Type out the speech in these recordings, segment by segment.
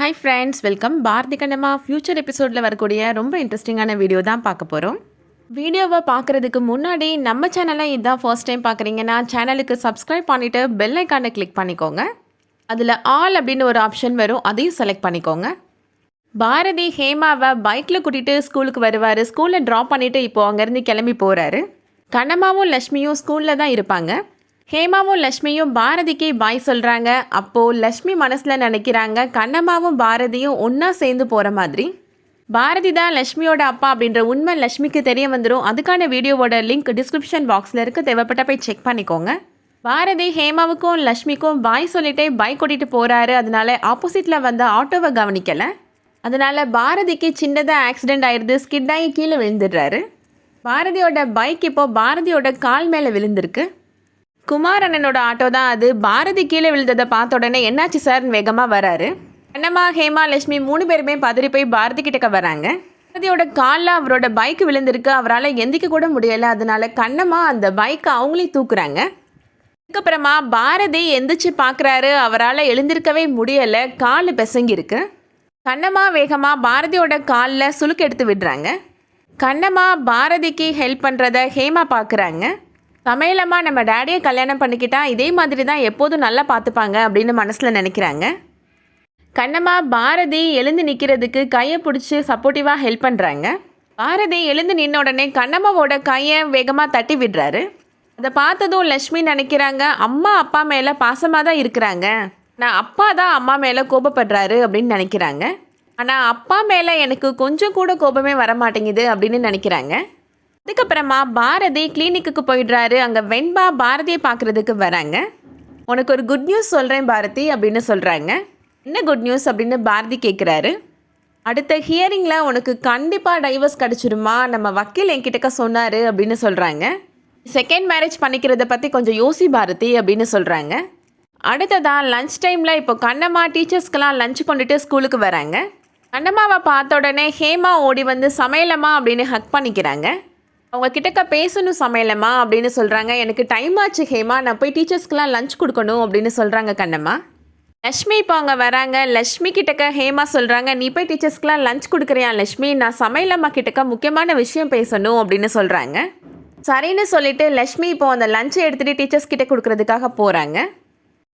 Hi friends welcome Bharathi Kannamma future எபிசோடில் வரக்கூடிய ரொம்ப இன்ட்ரெஸ்டிங்கான வீடியோ தான் பார்க்க போகிறோம் வீடியோவை பார்க்குறதுக்கு முன்னாடி நம்ம சேனலை இதுதான் ஃபர்ஸ்ட் டைம் பார்க்குறீங்கன்னா சேனலுக்கு சப்ஸ்கிரைப் பண்ணிவிட்டு பெல் ஐக்கானை கிளிக் பண்ணிக்கோங்க. அதில் ஆல் அப்படின்னு ஒரு ஆப்ஷன் வரும் அதையும் செலக்ட் பண்ணிக்கோங்க. பாரதி ஹேமாவை பைக்கில் கூட்டிகிட்டு ஸ்கூலுக்கு வருவார். ஸ்கூலில் ட்ராப் பண்ணிவிட்டு இப்போது அங்கேருந்து கிளம்பி போகிறாரு கண்ணம்மாவும் லக்ஷ்மியும் ஸ்கூலில் தான் இருப்பாங்க. ஹேமாவும் லக்ஷ்மியும் பாரதிக்கு பாய் சொல்கிறாங்க அப்போது லக்ஷ்மி மனசில் நினைக்கிறாங்க கண்ணம்மாவும் பாரதியும் ஒன்றா சேர்ந்து போகிற மாதிரி. பாரதி தான் லக்ஷ்மியோட அப்பா அப்படின்ற உண்மை லக்ஷ்மிக்கு தெரிய வந்துடும் அதுக்கான வீடியோவோட லிங்க் டிஸ்கிரிப்ஷன் பாக்ஸில் இருக்க. தேவைப்பட்ட போய் செக் பண்ணிக்கோங்க. பாரதி ஹேமாவுக்கும் லக்ஷ்மிக்கும் பாய் சொல்லிட்டே பைக் கூட்டிகிட்டு போகிறாரு அதனால ஆப்போசிட்டில் வந்த ஆட்டோவை கவனிக்கலை. அதனால் பாரதிக்கு சின்னதாக ஆக்சிடெண்ட் ஆயிடுது. ஸ்கிட் ஆகி கீழே விழுந்துடுறாரு. பாரதியோட பைக் இப்போது பாரதியோட கால் மேலே விழுந்திருக்கு. குமார் அண்ணனோட ஆட்டோ தான் அது. பாரதி கீழே விழுந்ததை பார்த்த உடனே என்னாச்சு சார்னு வேகமாக வராரு. அண்ணம்மா ஹேமா லட்சுமி மூணு பேருமே பதறி போய் பாரதி கிட்டக்க வராங்க. பாரதியோட காலில் அவரோட பைக் விழுந்திருக்கு. அவரால் எந்திக்க கூட முடியலை. அதனால கண்ணம்மா அந்த பைக்கை அவங்களையும் தூக்குறாங்க. அதுக்கப்புறமா பாரதி எந்திரிச்சு பார்க்குறாரு அவரால் எழுந்திருக்கவே முடியலை. கால் பிசங்கிருக்கு கண்ணம்மா வேகமாக பாரதியோட காலில் சுளுக்கு எடுத்து விடுறாங்க. கண்ணம்மா பாரதிக்கு ஹெல்ப் பண்ணுறத ஹேமா பார்க்குறாங்க சமையலம்மா நம்ம டேடியை கல்யாணம் பண்ணிக்கிட்டா இதே மாதிரி தான் எப்போதும் நல்லா பார்த்துப்பாங்க அப்படின்னு மனசில் நினைக்கிறாங்க. கண்ணம்மா பாரதி எழுந்து நிற்கிறதுக்கு கையை பிடிச்சி சப்போர்ட்டிவாக ஹெல்ப் பண்ணுறாங்க பாரதி எழுந்து நின்ன உடனே கண்ணம்மாவோட கையை வேகமாக தட்டி விடுறாரு. அதை பார்த்ததும் லக்ஷ்மி நினைக்கிறாங்க அம்மா அப்பா மேலே பாசமாக தான் இருக்கிறாங்க. நான் அப்பா தான் அம்மா மேலே கோபப்படுறாரு அப்படின்னு நினைக்கிறாங்க. ஆனால் அப்பா மேலே எனக்கு கொஞ்சம் கூட கோபமே வர மாட்டேங்குது அப்படின்னு நினைக்கிறாங்க. அதுக்கப்புறமா பாரதி கிளினிக்கு போயிடுறாரு. அங்கே வெண்பா பாரதியை பார்க்குறதுக்கு வராங்க. உனக்கு ஒரு குட் நியூஸ் சொல்கிறேன் பாரதி அப்படின்னு சொல்கிறாங்க என்ன குட் நியூஸ் அப்படின்னு பாரதி கேட்குறாரு அடுத்த ஹியரிங்கில் உனக்கு கண்டிப்பாக டைவர்ஸ் கிடச்சிருமா? நம்ம வக்கீல் என்கிட்டக்க சொன்னார் அப்படின்னு சொல்கிறாங்க செகண்ட் மேரேஜ் பண்ணிக்கிறத பற்றி கொஞ்சம் யோசி பாரதி அப்படின்னு சொல்கிறாங்க அடுத்ததான் லஞ்ச் டைமில் இப்போ கண்ணம்மா டீச்சர்ஸ்க்கெலாம் லஞ்ச் கொண்டுட்டு ஸ்கூலுக்கு வராங்க. கண்ணம்மாவை பார்த்த உடனே ஹேமா ஓடி வந்து சமையலம்மா அப்படின்னு ஹக் பண்ணிக்கிறாங்க. அவங்க கிட்டக்க பேசணும் சமையலம்மா அப்படின்னு சொல்கிறாங்க எனக்கு டைம் ஆச்சு ஹேமா. நான் போய் டீச்சர்ஸ்க்கெலாம் லஞ்ச் கொடுக்கணும் அப்படின்னு சொல்கிறாங்க கண்ணம்மா. லக்ஷ்மி இப்போ அவங்க வராங்க. லக்ஷ்மி கிட்டக்க ஹேமா சொல்கிறாங்க நீ போய் டீச்சர்ஸ்க்கெலாம் லஞ்ச் கொடுக்குறியா லக்ஷ்மி நான் சமையலம்மா கிட்டக்க முக்கியமான விஷயம் பேசணும் அப்படின்னு சொல்கிறாங்க சரின்னு சொல்லிட்டு லக்ஷ்மி இப்போ அந்த லஞ்சை எடுத்துகிட்டு டீச்சர்ஸ் கிட்ட கொடுக்குறதுக்காக போகிறாங்க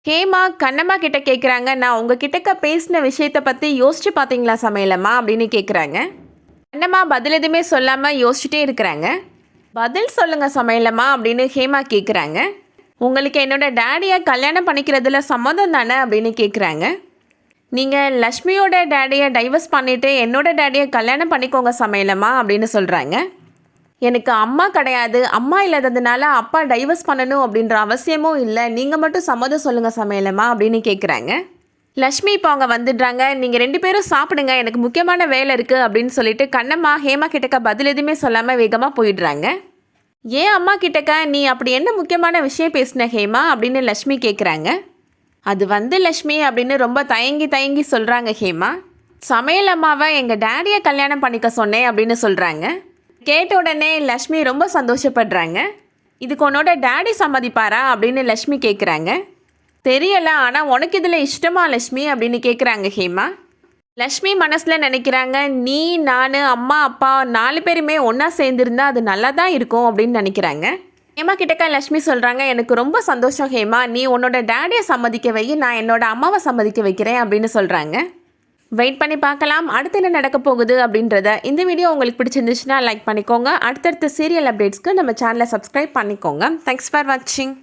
ஹேமா கண்ணம்மா கிட்ட கேட்குறாங்க நான் உங்கள் கிட்டக்க பேசின விஷயத்தை பற்றி யோசிச்சு பார்த்தீங்களா சமையலம்மா? அப்படின்னு கேட்குறாங்க அண்ணம்மா பதில் எதுவுமே சொல்லாமல் யோசிச்சுட்டே இருக்கிறாங்க? பதில் சொல்லுங்கள் சமையலம்மா அப்படின்னு ஹேமா கேட்குறாங்க உங்களுக்கு என்னோட டேடியை கல்யாணம் பண்ணிக்கிறதுல சம்மதம் தானே அப்படின்னு கேட்குறாங்க நீங்கள் லக்ஷ்மியோட டேடியை டைவர்ஸ் பண்ணிவிட்டு என்னோட டேடியை கல்யாணம் பண்ணிக்கோங்க சமையலம்மா அப்படின்னு சொல்கிறாங்க எனக்கு அம்மா கிடையாது அம்மா இல்லாததுனால அப்பா டைவர்ஸ் பண்ணணும் அப்படின்ற அவசியமும் இல்லை. நீங்கள் மட்டும் சம்மதம் சொல்லுங்கள் சமையலம்மா அப்படின்னு கேட்குறாங்க லக்ஷ்மி இப்போ அவங்க வந்துடுறாங்க. நீங்கள் ரெண்டு பேரும் சாப்பிடுங்க. எனக்கு முக்கியமான வேலை இருக்குது அப்படின்னு சொல்லிட்டு கண்ணம்மா ஹேமா கிட்டக்க பதில் எதுவுமே சொல்லாமல் வேகமாக போயிடுறாங்க. ஏன் அம்மா கிட்டக்க நீ அப்படி என்ன முக்கியமான விஷயம் பேசின ஹேமா அப்படின்னு லக்ஷ்மி கேட்குறாங்க அது வந்து லக்ஷ்மி அப்படின்னு ரொம்ப தயங்கி தயங்கி சொல்கிறாங்க ஹேமா. சமையல் அம்மாவை எங்கள் டேடியை கல்யாணம் பண்ணிக்க சொன்னேன் அப்படின்னு சொல்கிறாங்க கேட்ட உடனே லக்ஷ்மி ரொம்ப சந்தோஷப்படுறாங்க. இதுக்கு உன்னோட டேடி சம்மதிப்பாரா அப்படின்னு லக்ஷ்மி கேட்குறாங்க தெரியல ஆனால் உனக்கு இதில் இஷ்டமா லக்ஷ்மி அப்படின்னு கேட்குறாங்க ஹேமா. லக்ஷ்மி மனசில் நினைக்கிறாங்க நீ நான் அம்மா அப்பா நாலு பேருமே ஒன்றா சேர்ந்துருந்தா அது நல்லா தான் இருக்கும்? அப்படின்னு நினைக்கிறாங்க. ஹேமா கிட்டக்கா லக்ஷ்மி சொல்கிறாங்க எனக்கு ரொம்ப சந்தோஷம் ஹேமா நீ உன்னோட டேடியை சம்மதிக்க வை நான் என்னோட அம்மாவை சம்மதிக்க வைக்கிறேன் அப்படின்னு சொல்கிறாங்க வெயிட் பண்ணி பார்க்கலாம் அடுத்து என்ன நடக்க போகுது அப்படின்றத. இந்த வீடியோ உங்களுக்கு பிடிச்சிருந்துச்சுன்னா லைக் பண்ணிக்கோங்க. அடுத்தடுத்த சீரியல் அப்டேட்ஸ்க்கு நம்ம சேனலை சப்ஸ்கிரைப் பண்ணிக்கோங்க. தேங்க்ஸ் ஃபார் வாட்சிங்